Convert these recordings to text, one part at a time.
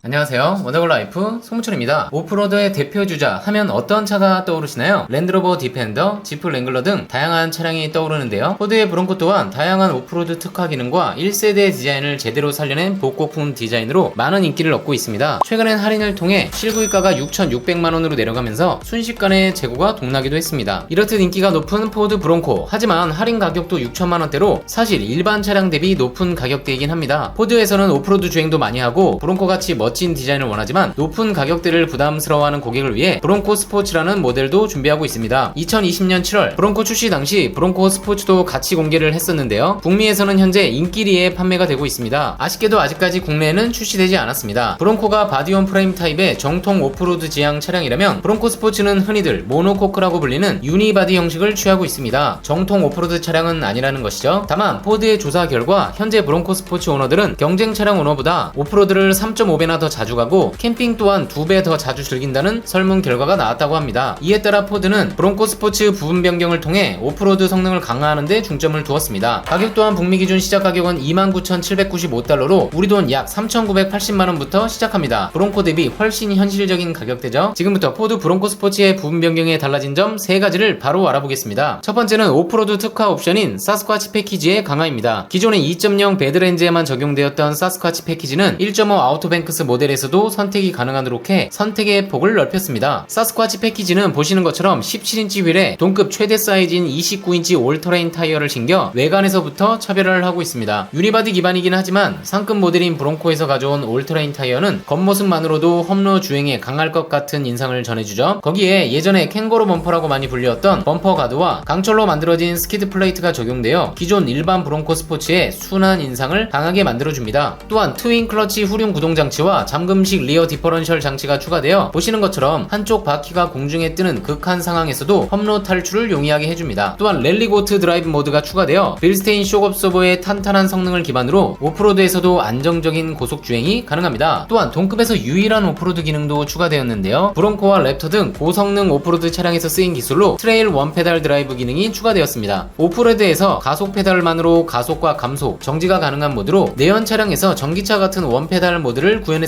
안녕하세요. 원더걸 라이프 송무철입니다. 오프로드의 대표 주자 하면 어떤 차가 떠오르시나요? 랜드로버 디펜더, 지프 랭글러 등 다양한 차량이 떠오르는데요. 포드의 브론코 또한 다양한 오프로드 특화 기능과 1세대 디자인을 제대로 살려낸 복고풍 디자인으로 많은 인기를 얻고 있습니다. 최근엔 할인을 통해 실구입가가 6,600만 원으로 내려가면서 순식간에 재고가 동나기도 했습니다. 이렇듯 인기가 높은 포드 브론코 하지만 할인 가격도 6천만 원대로 사실 일반 차량 대비 높은 가격대이긴 합니다. 포드에서는 오프로드 주행도 많이 하고 브론코 같이 멋진 디자인을 원하지만 높은 가격대를 부담스러워하는 고객을 위해 브론코 스포츠라는 모델도 준비하고 있습니다. 2020년 7월 브론코 출시 당시 브론코 스포츠도 같이 공개를 했었는데요. 북미에서는 현재 인기리에 판매가 되고 있습니다. 아쉽게도 아직까지 국내에는 출시되지 않았습니다. 브론코가 바디온 프레임 타입의 정통 오프로드 지향 차량이라면 브론코 스포츠는 흔히들 모노코크라고 불리는 유니바디 형식을 취하고 있습니다. 정통 오프로드 차량은 아니라는 것이죠. 다만 포드의 조사 결과 현재 브론코 스포츠 오너들은 경쟁 차량 오너보다 오프로드를 3.5배나 더 자주 가고 캠핑 또한 2배 더 자주 즐긴다는 설문 결과가 나왔다고 합니다. 이에 따라 포드는 브론코 스포츠 부분 변경을 통해 오프로드 성능을 강화하는 데 중점을 두었습니다. 가격 또한 북미 기준 시작 가격은 29,795달러로 우리 돈 약 3,980만원부터 시작합니다. 브론코 대비 훨씬 현실적인 가격대죠. 지금부터 포드 브론코 스포츠의 부분 변경에 달라진 점 3가지를 바로 알아보겠습니다. 첫 번째는 오프로드 특화 옵션인 사스쿼치 패키지의 강화입니다. 기존의 2.0 배드렌즈에만 적용되었던 사스쿼치 패키지는 1.5 아우토뱅크스 모델에서도 선택이 가능하도록 해 선택의 폭을 넓혔습니다. 사스쿼치 패키지는 보시는 것처럼 17인치 휠에 동급 최대 사이즈인 29인치 올터레인 타이어를 신겨 외관에서부터 차별화를 하고 있습니다. 유니바디 기반이긴 하지만 상급 모델인 브론코에서 가져온 올터레인 타이어는 겉모습만으로도 험로 주행에 강할 것 같은 인상을 전해주죠. 거기에 예전에 캥거루 범퍼라고 많이 불렸던 범퍼 가드와 강철로 만들어진 스키드 플레이트가 적용되어 기존 일반 브론코 스포츠의 순한 인상을 강하게 만들어줍니다. 또한 트윈 클러치 후륜 구동 장치와 잠금식 리어 디퍼런셜 장치가 추가되어 보시는 것처럼 한쪽 바퀴가 공중에 뜨는 극한 상황에서도 험로 탈출을 용이하게 해줍니다. 또한 랠리고트 드라이브 모드가 추가되어 빌스테인 쇼업서버의 탄탄한 성능을 기반으로 오프로드에서도 안정적인 고속 주행이 가능합니다. 또한 동급에서 유일한 오프로드 기능도 추가되었는데요. 브론코와 랩터 등 고성능 오프로드 차량에서 쓰인 기술로 트레일 원 페달 드라이브 기능이 추가되었습니다. 오프로드에서 가속 페달만으로 가속과 감속, 정지가 가능한 모드로 내연 차량에서 전기차 같은 원 페달 모드를 구현했습니다.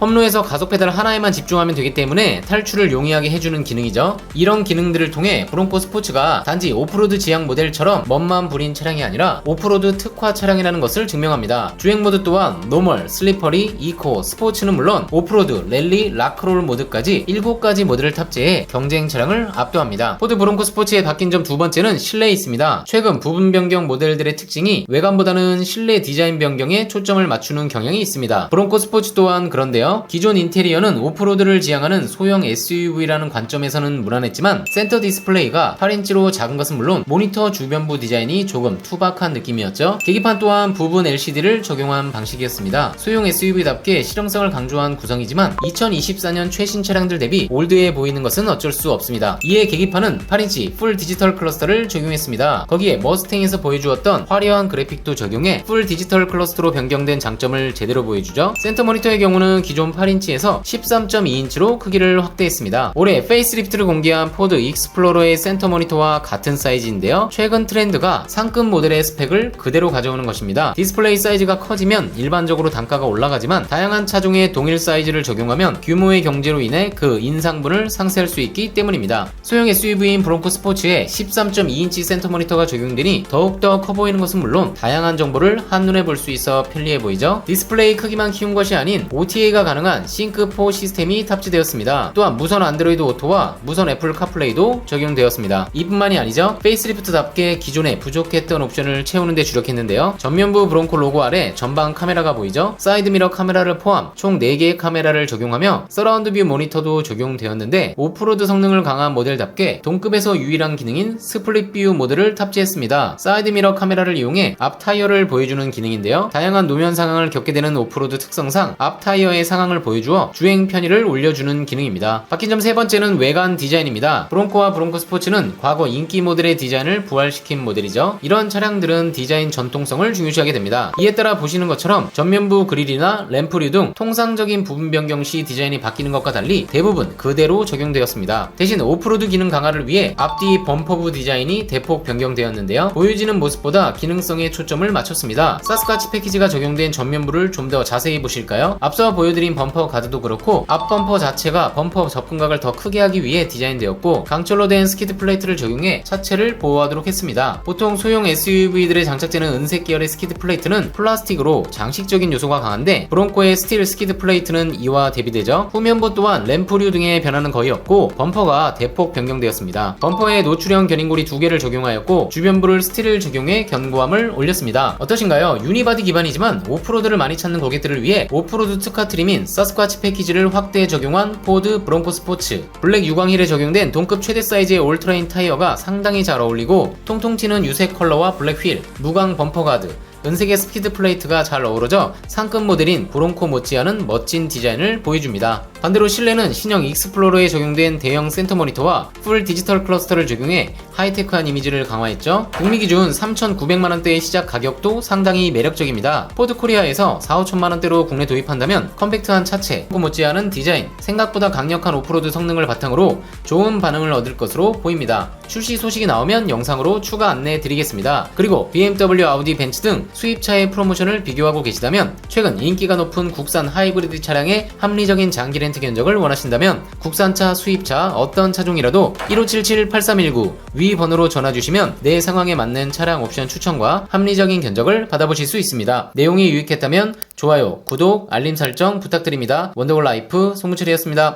험로에서 가속 페달 하나에만 집중하면 되기 때문에 탈출을 용이하게 해주는 기능이죠. 이런 기능들을 통해 브론코 스포츠가 단지 오프로드 지향 모델처럼 멋만 부린 차량이 아니라 오프로드 특화 차량이라는 것을 증명합니다. 주행 모드 또한 노멀, 슬리퍼리, 이코, 스포츠는 물론 오프로드, 랠리, 라크롤 모드까지 7가지 모드를 탑재해 경쟁 차량을 압도합니다. 포드 브론코 스포츠의 바뀐 점 두 번째는 실내에 있습니다. 최근 부분 변경 모델들의 특징이 외관보다는 실내 디자인 변경에 초점을 맞추는 경향이 있습니다. 브론코 스포츠 또한 그런데요. 기존 인테리어는 오프로드를 지향하는 소형 SUV라는 관점에서는 무난했지만 센터 디스플레이가 8인치로 작은 것은 물론 모니터 주변부 디자인이 조금 투박한 느낌이었죠. 계기판 또한 부분 LCD를 적용한 방식이었습니다. 소형 SUV답게 실용성을 강조한 구성이지만 2024년 최신 차량들 대비 올드해 보이는 것은 어쩔 수 없습니다. 이에 계기판은 8인치 풀 디지털 클러스터를 적용했습니다. 거기에 머스탱에서 보여주었던 화려한 그래픽도 적용해 풀 디지털 클러스터로 변경된 장점을 제대로 보여주죠. 센터 모니터의 경우 는 기존 8인치에서 13.2인치로 크기를 확대했습니다. 올해 페이스리프트를 공개한 포드 익스플로러의 센터 모니터와 같은 사이즈인데요. 최근 트렌드가 상급 모델의 스펙을 그대로 가져오는 것입니다. 디스플레이 사이즈가 커지면 일반적으로 단가가 올라가지만 다양한 차종에 동일 사이즈를 적용하면 규모의 경제로 인해 그 인상분을 상쇄할 수 있기 때문입니다. 소형 SUV인 브론코 스포츠에 13.2인치 센터 모니터가 적용되니 더욱더 커 보이는 것은 물론 다양한 정보를 한눈에 볼 수 있어 편리해 보이죠. 디스플레이 크기만 키운 것이 아닌 OTA가 가능한 싱크4 시스템이 탑재되었습니다. 또한 무선 안드로이드 오토와 무선 애플 카플레이도 적용되었습니다. 이뿐만이 아니죠. 페이스리프트답게 기존에 부족했던 옵션을 채우는 데 주력했는데요. 전면부 브론코 로고 아래 전방 카메라가 보이죠. 사이드 미러 카메라를 포함 총 4개의 카메라를 적용하며 서라운드 뷰 모니터도 적용되었는데 오프로드 성능을 강한 모델답게 동급에서 유일한 기능인 스플릿 뷰 모드를 탑재했습니다. 사이드 미러 카메라를 이용해 앞 타이어를 보여주는 기능인데요. 다양한 노면 상황을 겪게 되는 오프로드 특성상 앞 타이어의 상황을 보여주어 주행 편의를 올려주는 기능입니다. 바뀐 점 세 번째는 외관 디자인입니다. 브론코와 브론코 스포츠는 과거 인기 모델의 디자인을 부활시킨 모델이죠. 이런 차량들은 디자인 전통성을 중요시하게 됩니다. 이에 따라 보시는 것처럼 전면부 그릴이나 램프류 등 통상적인 부분 변경 시 디자인이 바뀌는 것과 달리 대부분 그대로 적용되었습니다. 대신 오프로드 기능 강화를 위해 앞뒤 범퍼부 디자인이 대폭 변경되었는데요. 보여지는 모습보다 기능성에 초점을 맞췄습니다. 사스카치 패키지가 적용된 전면부를 좀 더 자세히 보실까요? 앞서 보여드린 범퍼 가드도 그렇고 앞 범퍼 자체가 범퍼 접근각을 더 크게 하기 위해 디자인되었고 강철로 된 스키드 플레이트를 적용해 차체를 보호하도록 했습니다. 보통 소형 SUV들의 장착되는 은색 계열의 스키드 플레이트는 플라스틱으로 장식적인 요소가 강한데 브론코의 스틸 스키드 플레이트는 이와 대비되죠. 후면부 또한 램프류 등의 변화는 거의 없고 범퍼가 대폭 변경되었습니다. 범퍼에 노출형 견인고리 두 개를 적용하였고 주변부를 스틸을 적용해 견고함을 올렸습니다. 어떠신가요? 유니바디 기반이지만 오프로드를 많이 찾는 고객들을 위해 오프로드 특화 트림인 서스쿼치 패키지를 확대 적용한 포드 브론코 스포츠. 블랙 유광 힐에 적용된 동급 최대 사이즈의 올트라인 타이어가 상당히 잘 어울리고 통통 튀는 유색 컬러와 블랙 휠, 무광 범퍼 가드 은색의 스피드 플레이트가 잘 어우러져 상급 모델인 브론코 못지않은 멋진 디자인을 보여줍니다. 반대로 실내는 신형 익스플로러에 적용된 대형 센터 모니터와 풀 디지털 클러스터를 적용해 하이테크한 이미지를 강화했죠. 북미 기준 3,900만원대의 시작 가격도 상당히 매력적입니다. 포드 코리아에서 4, 5천만원대로 국내 도입한다면 컴팩트한 차체, 그 못지않은 디자인, 생각보다 강력한 오프로드 성능을 바탕으로 좋은 반응을 얻을 것으로 보입니다. 출시 소식이 나오면 영상으로 추가 안내 드리겠습니다. 그리고 BMW, 아우디, 벤츠 등 수입차의 프로모션을 비교하고 계시다면 최근 인기가 높은 국산 하이브리드 차량의 합리적인 장기 렌트 견적을 원하신다면 국산차, 수입차 어떤 차종이라도 1577-8319 위 번호로 전화 주시면 내 상황에 맞는 차량 옵션 추천과 합리적인 견적을 받아보실 수 있습니다. 내용이 유익했다면 좋아요, 구독, 알림 설정 부탁드립니다. 원더골 라이프 송무철이었습니다.